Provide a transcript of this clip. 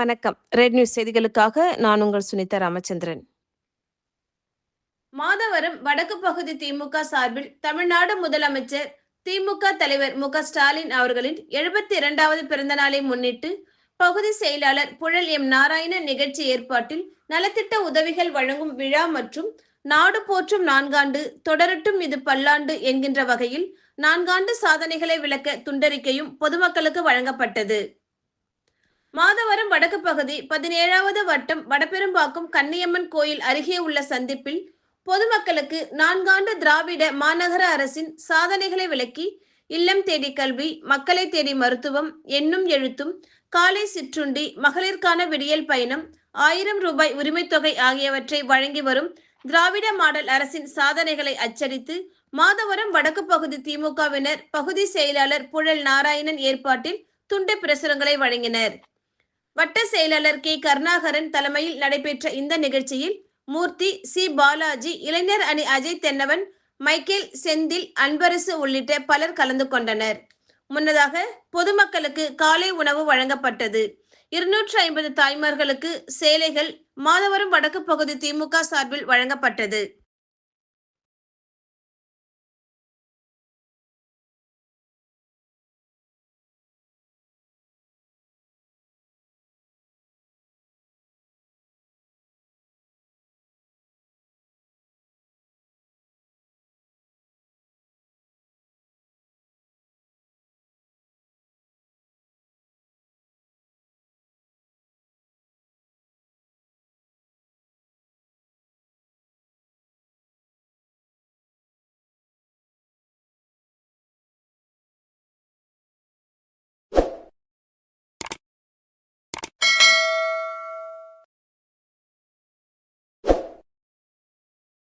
வணக்கம். Red news செய்திகளுக்காக நான் உங்கள் சுனிதா ராமச்சந்திரன். மாதவரம் வடக்கு பகுதி திமுக சார்பில் தமிழ்நாடு முதலமைச்சர் திமுக தலைவர் மு ஸ்டாலின் அவர்களின் எழுபத்தி இரண்டாவது பிறந்த நாளை முன்னிட்டு பகுதி செயலாளர் புழல் எம் நாராயணன் நிகழ்ச்சி ஏற்பாட்டில் நலத்திட்ட உதவிகள் வழங்கும் விழா மற்றும் நாடு போற்றும் நான்காண்டு தொடரட்டும் இது பல்லாண்டு என்கின்ற வகையில் நான்காண்டு சாதனைகளை விளக்க துண்டறிக்கையும் பொதுமக்களுக்கு வழங்கப்பட்டது. மாதவரம் வடக்கு பகுதி பதினேழாவது வட்டம் வடபெரும்பாக்கம் கன்னியம்மன் கோயில் அருகே உள்ள சந்திப்பில் பொதுமக்களுக்கு நான்காண்டு திராவிட மாநகர அரசின் சாதனைகளை விளக்கி இல்லம் தேடி கல்வி மக்களை தேடி மருத்துவம் எண்ணும் எழுத்தும் காலை சிற்றுண்டி மகளிர்கான விடியல் பயணம் ஆயிரம் ரூபாய் உரிமைத்தொகை ஆகியவற்றை வழங்கி வரும் திராவிட மாடல் அரசின் சாதனைகளை அச்சடித்து மாதவரம் வடக்கு பகுதி திமுகவினர் பகுதி செயலாளர் புழல் நாராயணன் ஏற்பாட்டில் துண்டு பிரசுரங்களை வழங்கினர். வட்ட செயலாளர் கே. கருணாகரன் தலைமையில் நடைபெற்ற இந்த நிகழ்ச்சியில் மூர்த்தி சி. பாலாஜி இளைஞர் அணி அஜய் தென்னவன் மைக்கேல் செந்தில் அன்பரசு உள்ளிட்ட பலர் கலந்து கொண்டனர். முன்னதாக பொதுமக்களுக்கு காலை உணவு வழங்கப்பட்டது. இருநூற்று ஐம்பது தாய்மார்களுக்கு சேலைகள் மாதவரம் வடக்கு பகுதி திமுக சார்பில் வழங்கப்பட்டது.